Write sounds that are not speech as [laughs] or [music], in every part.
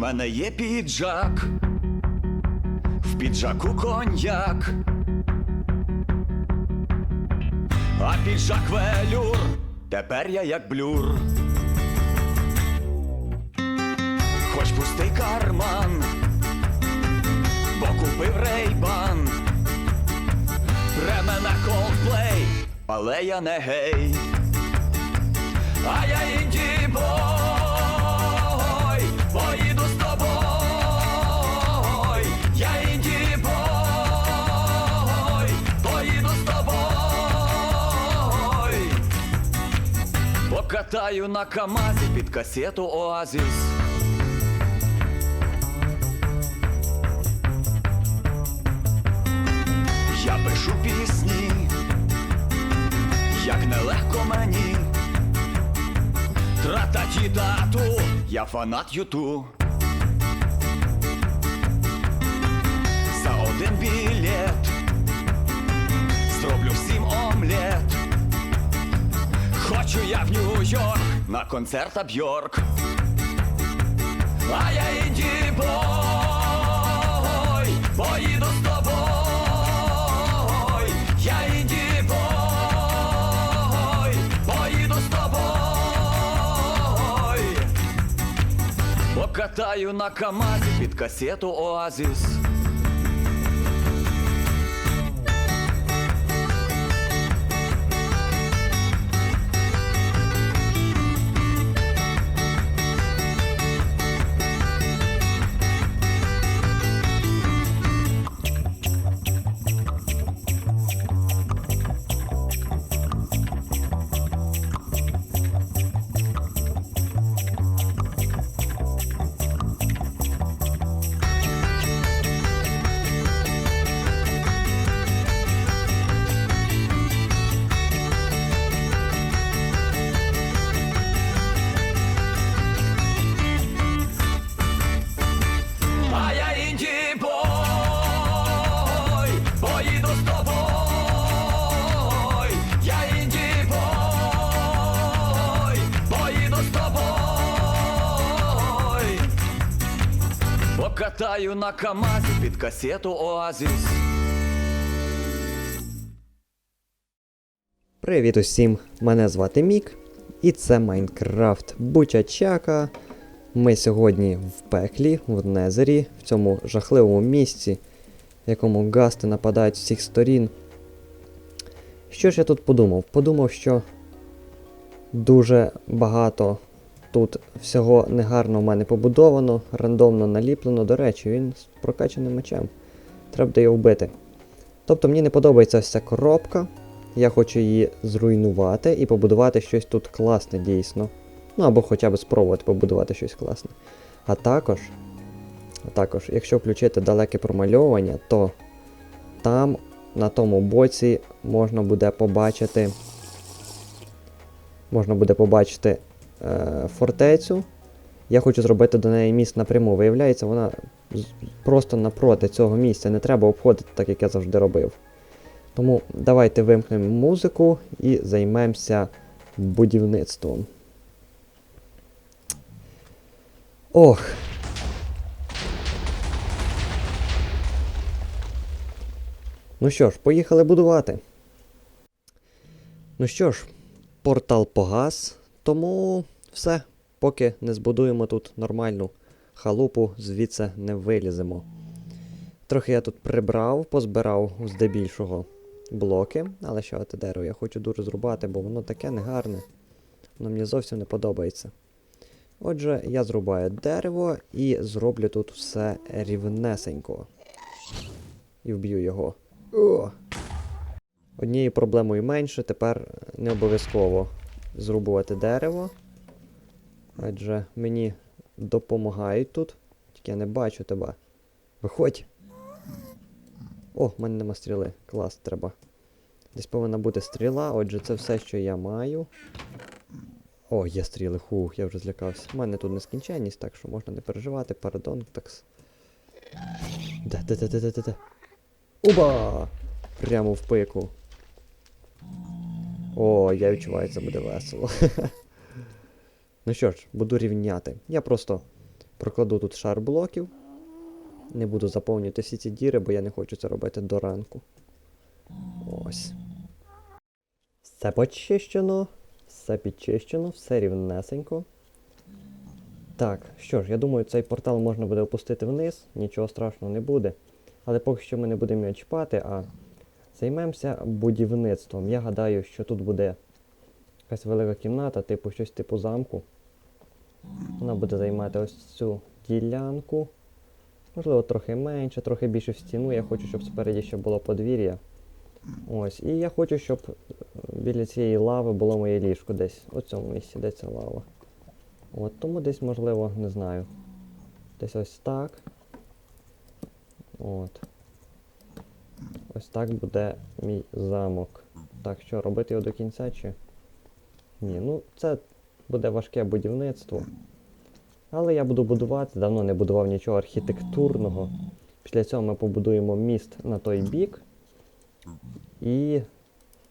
Мене є піджак, піджаку коньяк, а піджак велюр, тепер я як блюр. Хоч пустий карман, бо купив рейбан, Ремена Coldplay, але я не гей. А я інді Покатаю на Камазі під касету Оазіс. Я пишу пісні, як нелегко мені. Трататі тату, я фанат Юту. За один білет зроблю всім омлет. Хочу я в Нью-Йорк на концерт Бьорк. А я інді бой, поїду з тобою. Я інді бой, поїду з тобою. Покатаю на Камазі під касету Оазіс. Покатаю на Камазі під касету Оазіс. Привіт усім! Мене звати Мік, і це Майнкрафт Бучачака. Ми сьогодні в пеклі, в Незері, в цьому жахливому місці, в якому гасти нападають з всіх сторін. Що ж я тут подумав? Подумав, що дуже багато тут всього негарно в мене побудовано, рандомно наліплено. До речі, він з прокачаним мечем. Треба буде його вбити. Тобто мені не подобається ця коробка. Я хочу її зруйнувати і побудувати щось тут класне дійсно. Ну або хоча б спробувати побудувати щось класне. А також, а також, якщо включити далеке промальовування, то там на тому боці можна буде побачити. Можна буде побачити фортецю. Я хочу зробити до неї міст напряму. Виявляється, вона просто напроти цього місця. Не треба обходити, так як я завжди робив. Тому давайте вимкнемо музику і займемося будівництвом. Ох. Ну що ж, поїхали будувати. Ну що ж, портал погас, тому все. Поки не збудуємо тут нормальну халупу, звідси не виліземо. Трохи я тут прибрав, позбирав здебільшого блоки, але ще оте дерево я хочу дуже зрубати, бо воно таке негарне. Воно мені зовсім не подобається. Отже, я зрубаю дерево і зроблю тут все рівнесенько. І вб'ю його. О! Однією проблемою менше, тепер не обов'язково зрубувати дерево. Адже мені допомагають тут. Тільки я не бачу тебе. Виходь. О, в мене нема стріли. Клас, треба. Десь повинна бути стріла, отже, це все, що я маю. О, є стріли, хух, я вже злякався. У мене тут нескінченність, так що можна не переживати. Пардон, такс. Де, де, де, де, де, де? Уба! Прямо в пику. О, я відчуваю, це буде весело. [laughs] ну що ж, буду рівняти. Я просто прокладу тут шар блоків. Не буду заповнювати всі ці діри, бо я не хочу це робити до ранку. Ось. Все почищено, все підчищено, все рівнесенько. Так, що ж, я думаю, цей портал можна буде опустити вниз, нічого страшного не буде. Але поки що ми не будемо його чіпати, а займемося будівництвом. Я гадаю, що тут буде якась велика кімната, типу щось типу замку. Вона буде займати ось цю ділянку. Можливо, трохи менше, трохи більше в стіну. Я хочу, щоб спереді ще було подвір'я. Ось. І я хочу, щоб біля цієї лави було моє ліжко десь. У цьому місці, де ця лава. От тому десь, можливо, не знаю. Десь ось так. От. Ось так буде мій замок. Так, що, робити його до кінця чи? Ні, ну це буде важке будівництво. Але я буду будувати, давно не будував нічого архітектурного. Після цього ми побудуємо міст на той бік. І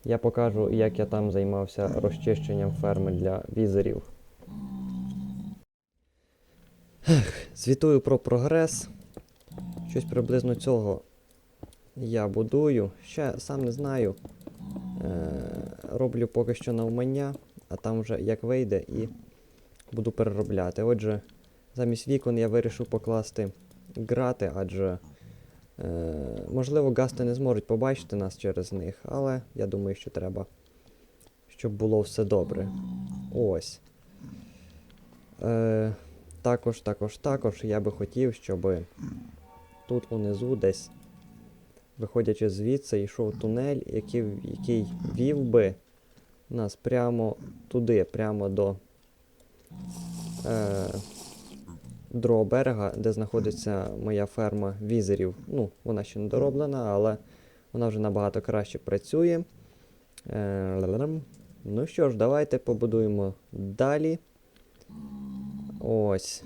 я покажу, як я там займався розчищенням ферми для візерів. Звітую про прогрес. Щось приблизно цього я будую. Ще сам не знаю. Е, роблю поки що навмання, а там вже як вийде і буду переробляти. Отже, замість вікон я вирішив покласти грати, адже е, можливо гасти не зможуть побачити нас через них, але я думаю, що треба, щоб було все добре. Ось. Е, також, також, також я би хотів, щоб тут унизу десь, виходячи звідси, йшов тунель, який, який вів би нас прямо туди, прямо до е, другого берега, де знаходиться моя ферма візерів. Ну, вона ще не дороблена, але вона вже набагато краще працює. Е, ну що ж, давайте побудуємо далі. Ось.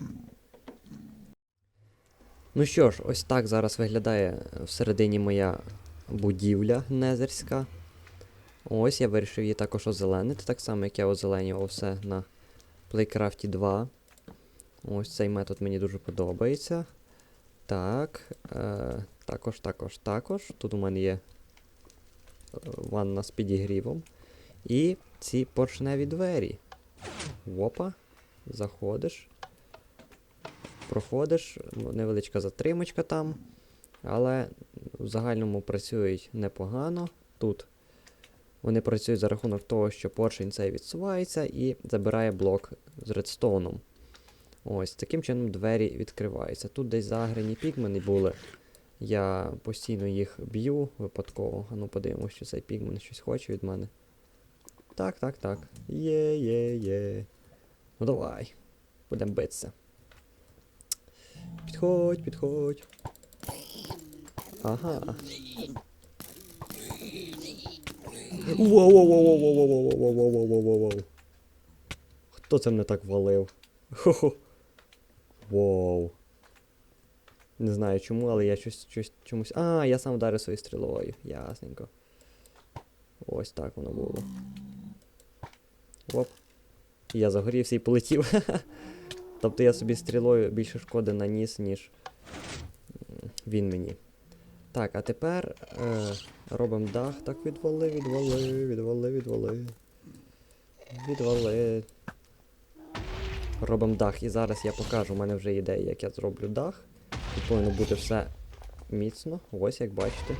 Ну що ж, ось так зараз виглядає всередині моя будівля незерська. Ось я вирішив її також озеленити, так само, як я озеленював все на Playcraft 2. Ось цей метод мені дуже подобається. Так. Е, також, також, також. Тут у мене є е, ванна з підігрівом. І ці поршневі двері. Опа. Заходиш. Проходиш, невеличка затримочка там. Але в загальному працюють непогано. Тут вони працюють за рахунок того, що поршень цей відсувається і забирає блок з редстоуном. Ось, таким чином двері відкриваються. Тут десь заграні пігмени були. Я постійно їх б'ю випадково. Ну подивимося, що цей пігмен щось хоче від мене. Так, так, так. Є, є, є. Ну давай. Будемо битися. Підходь, підходь. Ага. Воу-воу-воу-воу-воу-воу-воу-воу-воу-воу-воу-воу. Хто це мене так валив? Хо-хо. Воу. Не знаю чому, але я щось, щось чомусь. А, я сам вдарив своєю стрілою. Ясненько. Ось так воно було. Оп. Я загорівся і полетів. Тобто я собі стрілою більше шкоди наніс, ніж він мені. Так, а тепер е, робимо дах. Так, відвали, відвали, відвали, відвали. Відвали. Робимо дах. І зараз я покажу, у мене вже ідея, як я зроблю дах. Тут повинно бути все міцно. Ось як бачите.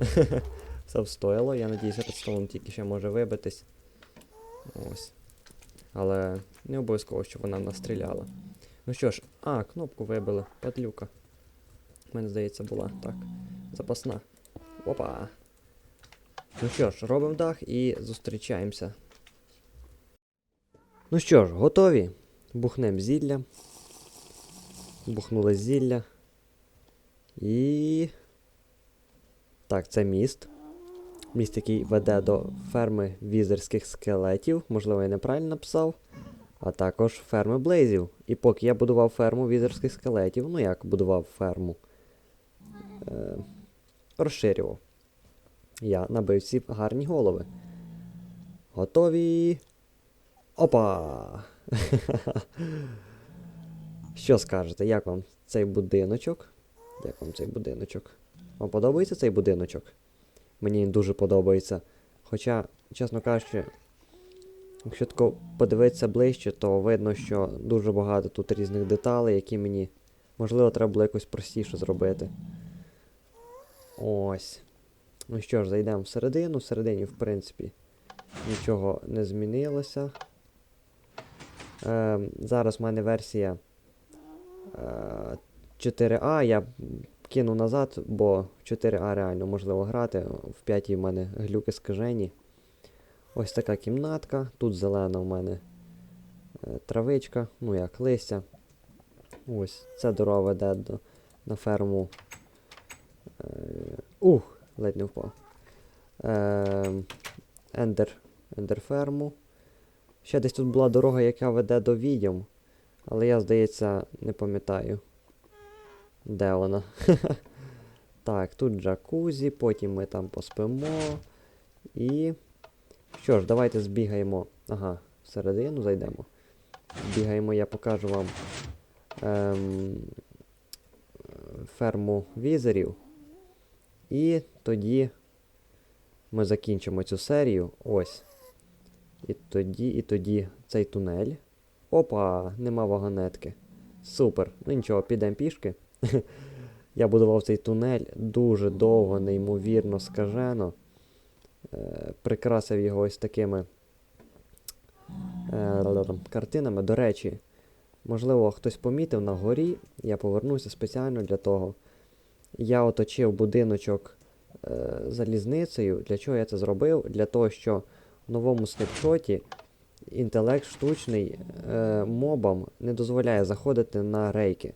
[laughs] все встояло. Я надіюся, редстоун тільки ще може вибитись. Ось. Але не обов'язково, щоб вона настріляла. Ну що ж, а, кнопку вибили. Падлюка. У мене, здається, була. Так. Запасна. Опа. Ну що ж, робимо дах і зустрічаємося. Ну що ж, готові? Бухнем зілля. Бухнули зілля. І. Так, це міст. Міст, який веде до ферми візерських скелетів. Можливо, я неправильно написав. А також ферми блейзів. І поки я будував ферму візерських скелетів, ну як будував ферму, е, розширював. Я набив всі гарні голови. Готові. Опа! [laughs] Що скажете, як вам цей будиночок? Як вам цей будиночок? Вам подобається цей будиночок? Мені дуже подобається. Хоча, чесно кажучи, якщо тако подивитися ближче, то видно, що дуже багато тут різних деталей, які мені, можливо, треба було якось простіше зробити. Ось. Ну що ж, зайдемо всередину. Всередині, в принципі, нічого не змінилося. Ем, зараз в мене версія е, 4А. Я кину назад, бо в 4А реально можливо грати. В 5 в мене глюки скажені. Ось така кімнатка. Тут зелена в мене е, травичка, ну як листя. Ось, це дорога веде до, на ферму. Е, ух, ледь не впав. Е, ендер, ендерферму. Ще десь тут була дорога, яка веде до відьом. Але я, здається, не пам'ятаю. Де вона? [laughs] так, тут джакузі, потім ми там поспимо. І. Що ж, давайте збігаємо. Ага, всередину зайдемо. Бігаємо, я покажу вам ем, ферму візерів. І тоді ми закінчимо цю серію. Ось. І тоді, і тоді цей тунель. Опа, нема вагонетки. Супер. Ну нічого, підемо пішки. [laughs] Я будував цей тунель дуже довго, неймовірно скажено. Е, прикрасив його ось такими картинами. До речі, можливо, хтось помітив на горі. Я повернуся спеціально для того. Я оточив будиночок залізницею. Для чого я це зробив? Для того, що в новому снапшоті інтелект штучний мобам не дозволяє заходити на рейки.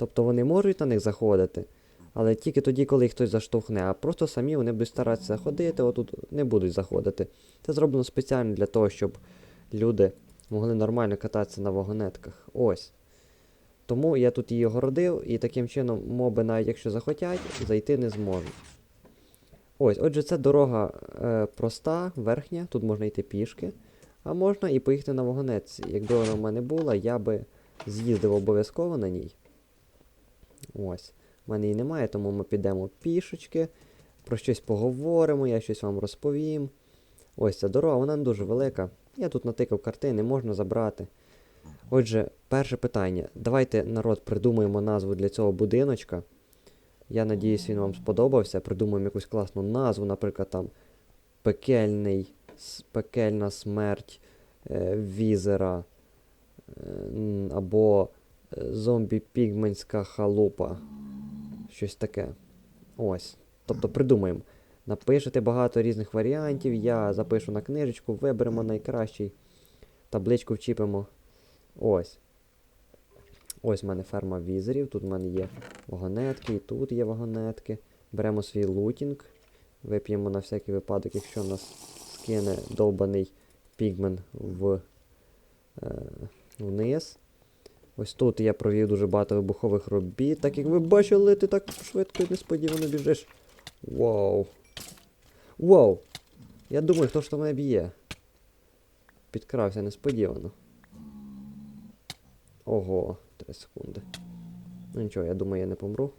Тобто вони можуть на них заходити, але тільки тоді, коли їх хтось заштовхне, а просто самі вони будуть старатися ходити, отут не будуть заходити. Це зроблено спеціально для того, щоб люди могли нормально кататися на вагонетках. Ось. Тому я тут її огородив, і таким чином моби, навіть якщо захотять, зайти не зможуть. Ось, отже, це дорога е, проста, верхня, тут можна йти пішки, а можна і поїхати на вагонетці. Якби вона в мене була, я би з'їздив обов'язково на ній. Ось. У мене її немає, тому ми підемо пішечки, про щось поговоримо, я щось вам розповім. Ось ця дорога, вона не дуже велика. Я тут натикав картини, можна забрати. Отже, перше питання. Давайте, народ, придумаємо назву для цього будиночка. Я надіюсь, він вам сподобався. Придумаємо якусь класну назву, наприклад, там Пекельний, Пекельна смерть е, візера. е, або е, зомбі-пігменська халупа. Щось таке. Ось. Тобто придумаємо. Напишете багато різних варіантів, я запишу на книжечку, виберемо найкращий. Табличку вчіпимо. Ось. Ось в мене ферма візерів. Тут в мене є вагонетки, і тут є вагонетки. Беремо свій лутінг. Вип'ємо на всякий випадок, якщо нас скине довбаний пігмен в, е, вниз. Ось тут я провів дуже багато вибухових робіт. Так як ви бачили, ти так швидко і несподівано біжиш. Вау. Вау! Я думаю, хто ж там мене б'є. Підкрався несподівано. Ого, 3 секунди. Ну нічого, я думаю, я не помру.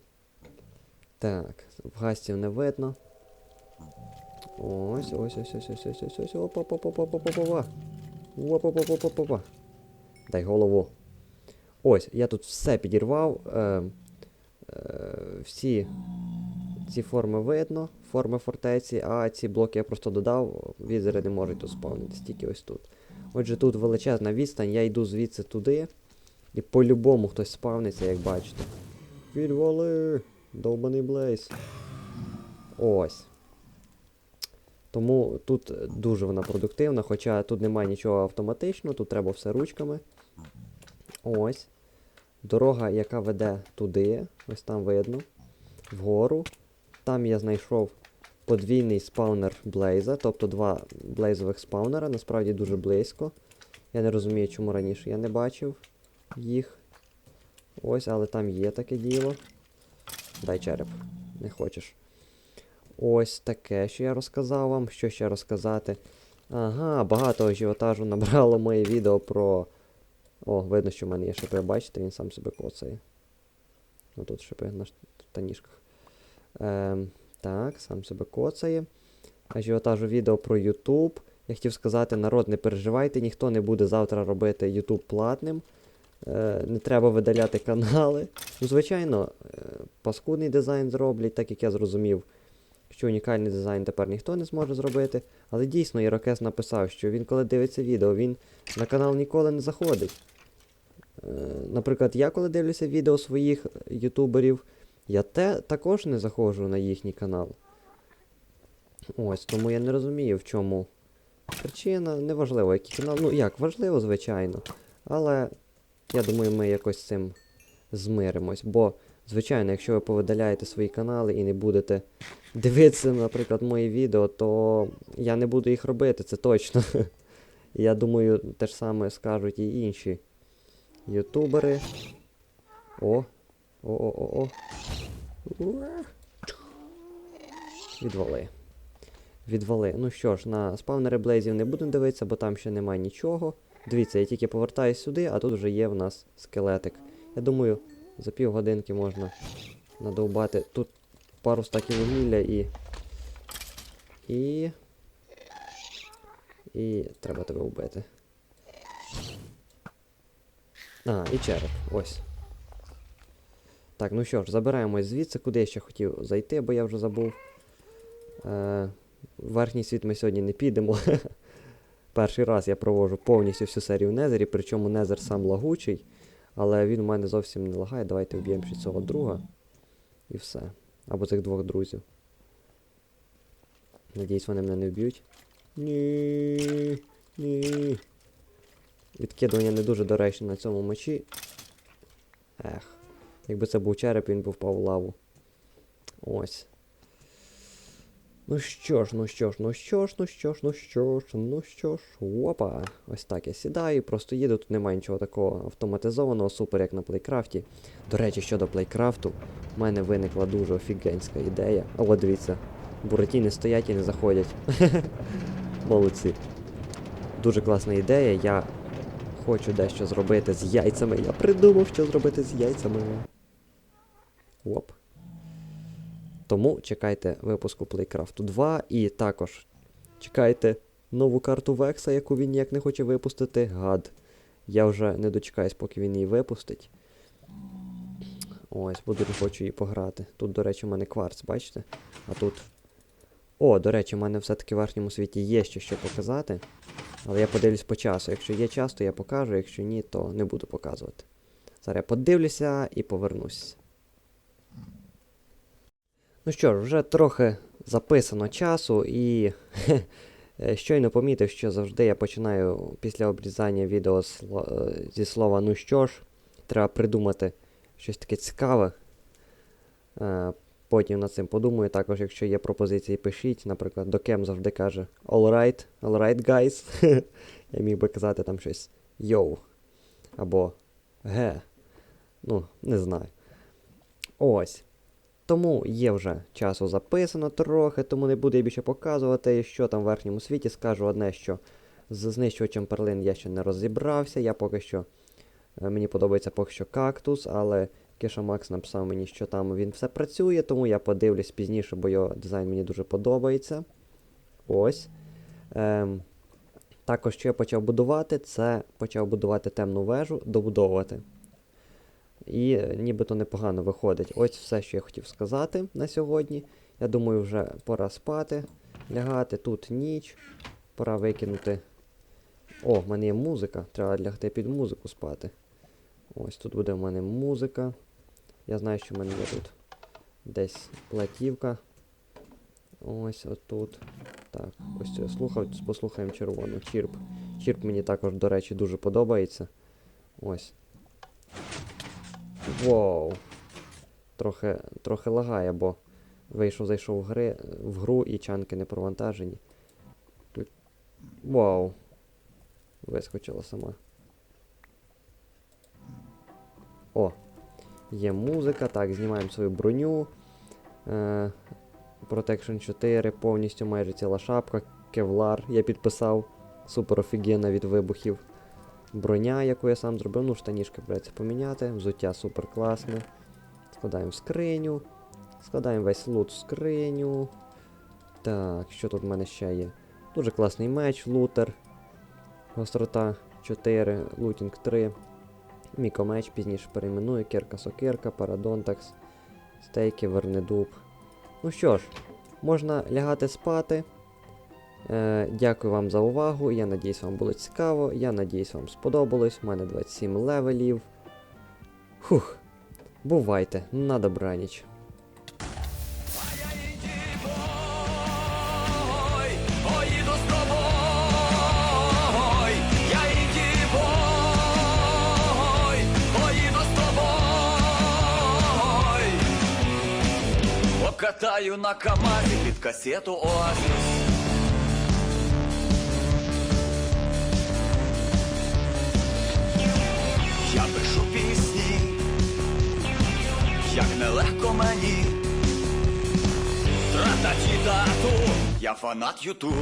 Так, в гастів не видно. Ось, ось, ось, ось, ось, ось, ось, ось, опа, опа, опа, опа, опа, опа. Опа, опа, опа, опа, опа. Дай голову. Ось, я тут все підірвав. Е, е, всі ці форми видно, форми фортеці, а ці блоки я просто додав, візери не можуть тут спавнитись, тільки ось тут. Отже, тут величезна відстань, я йду звідси туди. І по-любому хтось спавниться, як бачите. Відвали! Довбаний блейз. Ось. Тому тут дуже вона продуктивна, хоча тут немає нічого автоматично, тут треба все ручками. Ось. Дорога, яка веде туди, ось там видно. вгору. Там я знайшов подвійний спаунер Блейза, тобто два блейзових спаунера, насправді дуже близько. Я не розумію, чому раніше я не бачив їх. Ось, але там є таке діло. Дай череп, не хочеш. Ось таке, що я розказав вам. Що ще розказати? Ага, багато ажіотажу набрало моє відео про. О, видно, що в мене є шипи, бачите, він сам себе коцає. Ну тут шипи на штанішках. Ем, так, сам себе коцає. Ажіотажу відео про YouTube. Я хотів сказати, народ, не переживайте, ніхто не буде завтра робити YouTube платним. Е, не треба видаляти канали. Ну, звичайно, е, паскудний дизайн зроблять, так як я зрозумів, що унікальний дизайн тепер ніхто не зможе зробити. Але дійсно Ірокес написав, що він, коли дивиться відео, він на канал ніколи не заходить. Е, Наприклад, я коли дивлюся відео своїх ютуберів, я те також не заходжу на їхній канал. Ось, тому я не розумію, в чому причина. Неважливо, який канал. Ну як, важливо, звичайно. Але я думаю, ми якось з цим змиримось. Бо, звичайно, якщо ви повидаляєте свої канали і не будете дивитися, наприклад, мої відео, то я не буду їх робити, це точно. [laughs] Я думаю, те ж саме скажуть і інші ютубери. О, о-о-о-о. Відвали. Відвали. Ну що ж, на спавнери блейзів не будемо дивитися, бо там ще немає нічого. Дивіться, я тільки повертаюсь сюди, а тут вже є в нас скелетик. Я думаю, за півгодинки можна надовбати тут пару стаків вугілля і. І. І треба тебе вбити. А, і череп. Ось. Так, ну що ж, забираємось звідси, куди я ще хотів зайти, бо я вже забув. Е, верхній світ ми сьогодні не підемо. [laughs] Перший раз я проводжу повністю всю серію в Незері, причому Незер сам лагучий, але він у мене зовсім не лагає. Давайте вб'ємо ще цього друга. І все. Або цих двох друзів. Надіюсь, вони мене не вб'ють. Ні. Ні. Відкидування не дуже доречне на цьому мечі. Ех. Якби це був череп, він би впав в лаву. Ось. Ну що ж, ну що ж, ну що ж, ну що ж, ну що ж, ну що ж, опа. Ось так я сідаю, і просто їду, тут немає нічого такого автоматизованого, супер, як на плейкрафті. До речі, щодо плейкрафту, в мене виникла дуже офігенська ідея. От дивіться, буратіни стоять і не заходять. [laughs] Молодці. Дуже класна ідея. Я хочу дещо зробити з яйцями. Я придумав, що зробити з яйцями. Оп. Тому чекайте випуску Playcraft 2 і також чекайте нову карту Векса, яку він ніяк не хоче випустити. Гад. Я вже не дочекаюсь, поки він її випустить. Ось, бо дуже хочу її пограти. Тут, до речі, у мене кварц, бачите? А тут. О, до речі, у мене все-таки в верхньому світі є ще що показати. Але я подивлюсь по часу. Якщо є час, то я покажу, якщо ні, то не буду показувати. Зараз я подивлюся і повернусь. Ну що ж, вже трохи записано часу і е, [laughs] щойно помітив, що завжди я починаю після обрізання відео е, зі слова ну що ж, треба придумати щось таке цікаве. Потім над цим подумаю. Також, якщо є пропозиції, пишіть. Наприклад, Докем завжди каже Alright, alright, guys. [laughs] Я міг би казати там щось Йоу. Або Ге. Ну, не знаю. Ось. Тому є вже часу записано трохи, тому не буду я більше показувати, що там в верхньому світі. Скажу одне, що з знищувачем перлин я ще не розібрався. Я поки що. е, Мені подобається поки що кактус, але Кеша Макс написав мені, що там він все працює, тому я подивлюсь пізніше, бо його дизайн мені дуже подобається. Ось. Ем, також, що я почав будувати, це почав будувати темну вежу, добудовувати. І е, нібито непогано виходить. Ось все, що я хотів сказати на сьогодні. Я думаю, вже пора спати, лягати. Тут ніч. Пора викинути. О, в мене є музика. Треба лягти під музику спати. Ось тут буде в мене музика. Я знаю, що в мене є тут десь платівка. Ось отут. Так, ось це слухав, послухаємо червону. Чірп. Чірп мені також, до речі, дуже подобається. Ось. Воу. трохи, трохи лагає, бо вийшов, зайшов в, гри, в гру і чанки не провантажені. Тут... Вау. Вискочила сама. О! Є музика. Так, знімаємо свою броню. Е, Protection 4, повністю майже ціла шапка. Кевлар я підписав. Супер офігенна від вибухів. Броня, яку я сам зробив, ну штанішки придеться поміняти. Взуття супер класне. Складаємо в скриню. Складаємо весь лут в скриню. Так, що тут в мене ще є? Дуже класний меч, лутер. Гострота 4, лутінг 3. Мікомеч пізніше перейменую, кірка сокирка, парадонтакс, стейки, вернедуб. Ну що ж, можна лягати спати. Е, дякую вам за увагу. Я надіюсь, вам було цікаво. Я надіюсь, вам сподобалось. У мене 27 левелів. Фух. Бувайте, на добраніч. Покатаю на камазі під касету оазіс. Я пишу пісні, як нелегко мені. Тра-та-ті-тату, я фанат Ютуб.